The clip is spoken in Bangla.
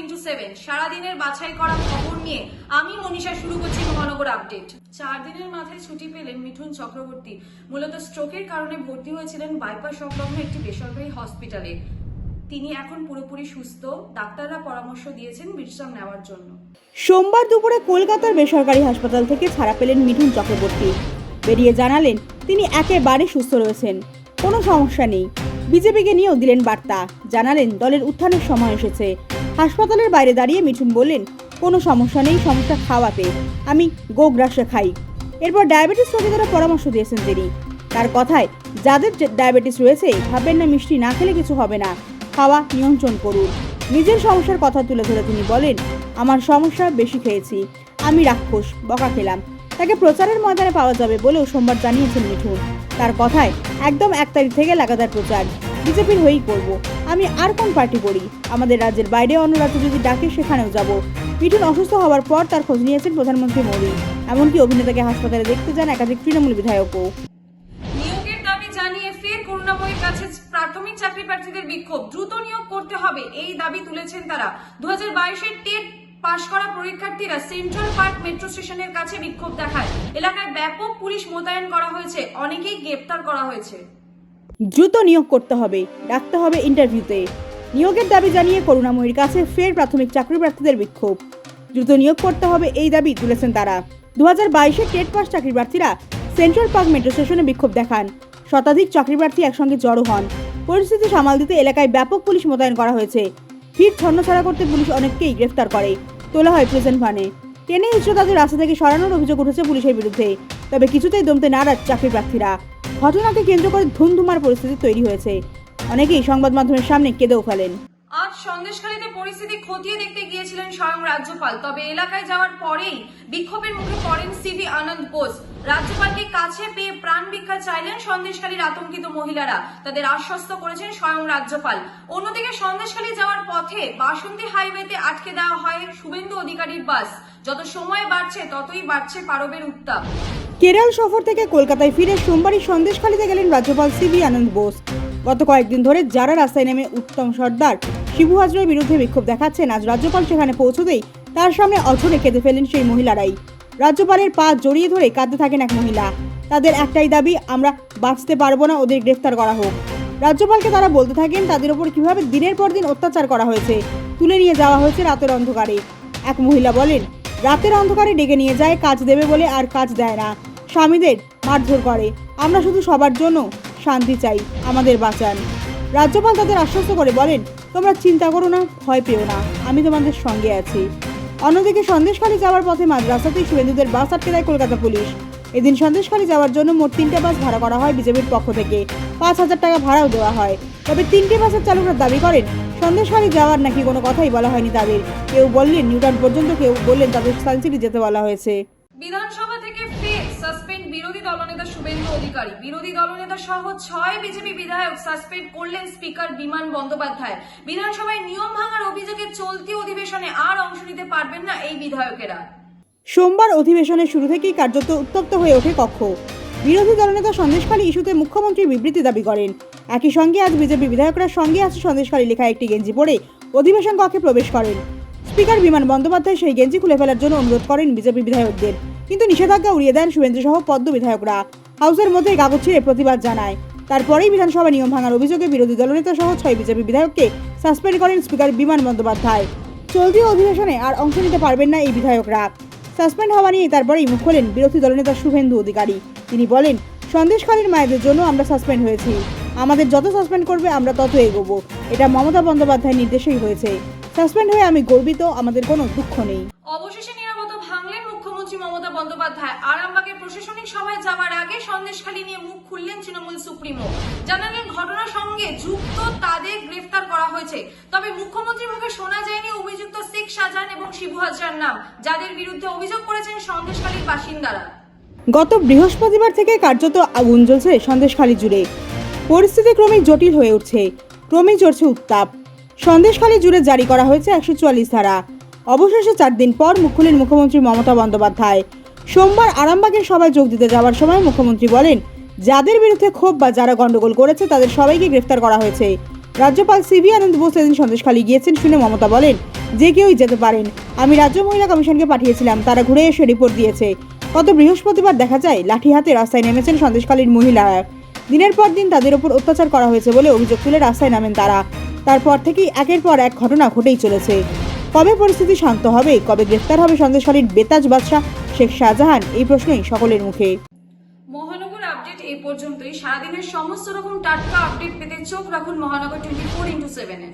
Into seven. সারাদিনের বাছাই করা খবর নিয়ে আমি মনীষা শুরু করছি মহানগর আপডেট। চার দিনের মাথায় ছুটি পেলেন মিঠুন চক্রবর্তী। মূলত স্ট্রোকের কারণে ভর্তি হয়েছিলেন বাইপাস সংলগ্ন একটি বেসরকারি হসপিটালে। তিনি এখন পুরোপুরি সুস্থ। ডাক্তাররা পরামর্শ দিয়েছেন বিশ্রাম নেওয়ার জন্য। সোমবার দুপুরে কলকাতার বেসরকারি হাসপাতাল থেকে ছাড়া পেলেন মিঠুন চক্রবর্তী। বেরিয়ে জানালেন, তিনি একেবারে সুস্থ রয়েছেন। কোনো সমস্যা নেই। বিজেপিকে নিয়েও দিলেন বার্তা। জানালেন, দলের উত্থানের সময় এসেছে। হাসপাতালের বাইরে দাঁড়িয়ে মিঠুন বললেন, কোনো সমস্যা নেই, সমস্যা খাওয়াতে আমি গোগ্রাসে খাই। এরপর ডায়াবেটিস রোগীদেরও পরামর্শ দিয়েছেন তিনি। তার কথায়, যাদের ডায়াবেটিস রয়েছে, ভাববেন না মিষ্টি না খেলে কিছু হবে না। খাওয়া নিয়ন্ত্রণ করুন। নিজের সমস্যার কথা তুলে ধরে তিনি বলেন, আমার সমস্যা বেশি খেয়েছি। আমি রাক্ষস, বকা খেলাম। তাকে প্রচারের ময়দানে পাওয়া যাবে বলেও সোমবার জানিয়েছেন মিঠুন। তার কথায়, একদম এক তারিখ থেকে লাগাতার প্রচার। বিজেপির হয়েই করব। আমি আর কোন পার্টি করি আমাদের রাজ্যের বাইরে অন্য রাজ্যে যদি ডাকে, সেখানেও যাব। মিঠুন অসুস্থ হওয়ার পর তার খোঁজ নিয়েছেন প্রধানমন্ত্রী মোদী। এমনকি অভিনেতাকে হাসপাতালে দেখতে যান একাধিক তৃণমূল বিধায়কও। নিয়োগের দাবি জানিয়ে ফের করুণাময়ীর কাছে প্রাথমিক চাকরি প্রার্থীদের বিক্ষোভ। দ্রুত নিয়োগ করতে হবে, এই দাবি তুলেছেন তারা। দু হাজার টেট পাশ করা পরীক্ষার্থীরা সেন্ট্রাল পার্ক মেট্রো স্টেশনের কাছে বিক্ষোভ দেখায়। এলাকায় ব্যাপক পুলিশ মোতায়েন করা হয়েছে, অনেকেই গ্রেপ্তার করা হয়েছে। দ্রুত নিয়োগ করতে হবে, ডাকতে হবে ইন্টারভিউতে নিয়োগের দাবি জানিয়ে করুণাময়ীর কাছে ফের প্রাথমিক চাকরি প্রার্থীদের বিক্ষোভ। দ্রুত নিয়োগ করতে হবে এই দাবি তুলেছেন তারা। দু হাজার বাইশে টেট পাস চাকরি প্রার্থীরা সেন্ট্রাল পার্ক মেট্রো স্টেশনে বিক্ষোভ দেখান। শতাধিক চাকরি প্রার্থী একসঙ্গে জড়ো হন। পরিস্থিতি সামাল দিতে এলাকায় ব্যাপক পুলিশ মোতায়েন করা হয়েছে। ভিড় ছন্নছাড়া করতে পুলিশ অনেককেই গ্রেফতার করে, তোলা হয় প্রেজেন্ট ভানে টেনে হিঁচড়ে তাদের রাস্তা থেকে সরানোর অভিযোগ উঠেছে পুলিশের বিরুদ্ধে। তবে কিছুতেই দমতে নারাজ চাকরি প্রার্থীরা ঘটনাকে কেন্দ্র করে ধুমধুমার পরিস্থিতি তৈরি হয়েছে। অনেকেই সংবাদ মাধ্যমের সামনে কেঁদেও ফেলেন। আজ সন্দেশখালীতে পরিস্থিতি খতিয়ে দেখতে গিয়েছিলেন স্বয়ং রাজ্যপাল। তবে এলাকায় যাওয়ার পরেই বিক্ষোভের মুখে পড়েন সিভি আনন্দ বোস। রাজ্যপালকে কাছে পেয়ে প্রাণ ভিক্ষা চাইলেন সন্দেশখালীর আতঙ্কিত মহিলারা। তাদের আশ্বস্ত করেছেন স্বয়ং রাজ্যপাল। অন্যদিকে সন্দেশখালী যাওয়ার পথে বাসন্তী হাইওয়েতে আটকে দেওয়া হয় শুভেন্দু অধিকারীর বাস। যত সময় বাড়ছে, ততই বাড়ছে পারবের উত্তাপ। কেরল সফর থেকে কলকাতায় ফিরে সোমবারই সন্দেশখালীতে গেলেন রাজ্যপাল সিবি আনন্দ বোস। গত কয়েকদিন ধরে যারা রাস্তায় নেমে উত্তম সর্দার, শিবু হাজরার বিরুদ্ধে বিক্ষোভ দেখাচ্ছেন, আজ রাজ্যপাল সেখানে পৌঁছতেই তার সামনে অঝরে কেঁদে ফেলেন সেই মহিলারাই। রাজ্যপালের পা জড়িয়ে ধরে কাঁদতে থাকেন এক মহিলা। তাদের একটাই দাবি, আমরা বাঁচতে পারব না, ওদের গ্রেফতার করা হোক। রাজ্যপালকে তারা বলতে থাকেন, তাদের ওপর কীভাবে দিনের পর দিন অত্যাচার করা হয়েছে, তুলে নিয়ে যাওয়া হয়েছে রাতের অন্ধকারে। এক মহিলা বলেন, রাতের অন্ধকারে ডেকে নিয়ে যায়, কাজ দেবে বলে আর কাজ দেয় না। স্বামীদের মারধর করে। আমরা শুধু সবার জন্য শান্তি চাই আমাদের বাঁচান। রাজ্যপাল তাদের আশ্বস্ত করে বলেন, তোমরা চিন্তা করো না, ভয় পেও না, আমি তোমাদের সঙ্গে আছি। অন্যদিকে সন্দেশখালী যাওয়ার পথে মাঝ রাস্তাতেই শুভেন্দুদের বাস আটকে দেয় কলকাতা পুলিশ। এদিন সন্দেশখালী যাওয়ার জন্য মোট তিনটে বাস ভাড়া করা হয় বিজেপির পক্ষ থেকে। পাঁচ হাজার টাকা ভাড়াও দেওয়া হয়। তবে তিনটে বাসের চালকরা দাবি করেন, সন্দেশখালী যাওয়ার নাকি কোনো কথাই বলা হয়নি তাদের। কেউ বললেন, নিউটন পর্যন্ত কেউ বললেন তাদের সালচিরি যেতে বলা হয়েছে। বিধানসভা থেকে ফের সাসপেন্ড বিরোধী দলনেতা শুভেন্দু অধিকারী। বিরোধী দলনেতা সহ ছয় বিজেপি বিধায়ক সাসপেন্ড করলেন স্পিকার বিমান বন্দ্যোপাধ্যায়। বিধানসভায় নিয়ম ভাঙার অভিযোগে চলতি অধিবেশনে আর অংশ নিতে পারবেন না এই বিধায়কেরা। সোমবার অধিবেশনের শুরু থেকেই কার্যত উত্তপ্ত হয়ে ওঠে কক্ষ। বিরোধী দলনেতা সন্দেশখালী ইস্যুতে মুখ্যমন্ত্রী বিবৃতি দাবি করেন। একই সঙ্গে আজ বিজেপি বিধায়করা সঙ্গে আছে সন্দেশখালী লেখা একটি গেঞ্জি পরে অধিবেশন কক্ষে প্রবেশ করেন। স্পিকার বিমান বন্দ্যোপাধ্যায় সেই গেঞ্জি খুলে ফেলার জন্য অনুরোধ করেন বিজেপি বিধায়কদের। কিন্তু নিষেধাজ্ঞা উড়িয়ে দেন শুভেন্দু সহ পদ্ম বিধায়করা। হাউসের মধ্যে কাগজ ছিঁড়ে প্রতিবাদ জানায়। তারপরেই বিধানসভা নিয়ম ভাঙার অভিযোগে বিরোধী দলনেতা সহ ছয় বিজেপি বিধায়ককে সাসপেন্ড করেন স্পিকার বিমান বন্দ্যোপাধ্যায়। চলতি অধিবেশনে আর অংশ নিতে পারবেন না এই বিধায়করা। সাসপেন্ড হওয়া নিয়ে তারপরেই মুখ খোলেন বিরোধী দলনেতা শুভেন্দু অধিকারী। তিনি বলেন, সন্দেশখালীর মায়েদের জন্য আমরা সাসপেন্ড হয়েছি। আমাদের যত সাসপেন্ড করবে, আমরা তত এগোবো। এটা মমতা বন্দ্যোপাধ্যায়ের নির্দেশেই হয়েছে। সাসপেন্ড হয়ে আমি গর্বিত, আমাদের কোনো দুঃখ নেই। ভাঙলেন মুখ্যমন্ত্রী মমতা বন্দ্যোপাধ্যায়। আরামবাগের প্রশাসনিক সভায় যাওয়ার আগে সন্দেশখালী নিয়ে মুখ খুললেন তৃণমূল সুপ্রিমো। জানালেন, ঘটনার সঙ্গে যুক্ত তাদের গ্রেফতার করা হয়েছে। তবে মুখ্যমন্ত্রীর মুখে শোনা যায়নি অভিযুক্ত শেখ শাহজাহান এবং শিবু হাজরার নাম, যাদের বিরুদ্ধে অভিযোগ করেছেন সন্দেশখালীর বাসিন্দারা। গত বৃহস্পতিবার থেকে কার্যত আগুন জ্বলছে সন্দেশখালী জুড়ে। পরিস্থিতি ক্রমেই জটিল হয়ে উঠছে। ক্রমেই চড়ছে উত্তাপ। সন্দেশখালী জুড়ে জারি করা হয়েছে একশো চুয়াল্লিশ ধারা। অবশেষে চার দিন পর মুখ খুলেন মুখ্যমন্ত্রী মমতা বন্দ্যোপাধ্যায়। সোমবার আরামবাগের সভায় যোগ দিতে যাওয়ার সময় মুখ্যমন্ত্রী বলেন, যাদের বিরুদ্ধে ক্ষোভ বা যারা গন্ডগোল করেছে, তাদের সবাইকে গ্রেফতার করা হয়েছে। রাজ্যপাল সিবি আনন্দ বোস এদিন সন্দেশখালী গিয়েছেন শুনে মমতা বলেন, যে কেউই যেতে পারেন। আমি রাজ্য মহিলা কমিশনকে পাঠিয়েছিলাম, তারা ঘুরে এসে রিপোর্ট দিয়েছে। গত বৃহস্পতিবার দেখা যায় লাঠি হাতে রাস্তায় নেমেছেন সন্দেশখালীর মহিলারা দিনের পর দিন তাদের ওপর অত্যাচার করা হয়েছে বলে অভিযোগ তুলে রাস্তায় নামেন তারা। তারপর থেকেই একের পর এক ঘটনা ঘটেই চলেছে। কবে পরিস্থিতি শান্ত হবে? কবে গ্রেফতার হবে সন্দেশখালীর বেতাজ বাদশাহ শেখ শাহজাহান? এই প্রশ্নই সকলের মুখে। মহানগর আপডেট এই পর্যন্তই। সারাদিনের সমস্ত রকম টাটকা আপডেট পেতে চোখ রাখুন মহানগর টোয়েন্টি ফোর ইন্টু সেভেনে।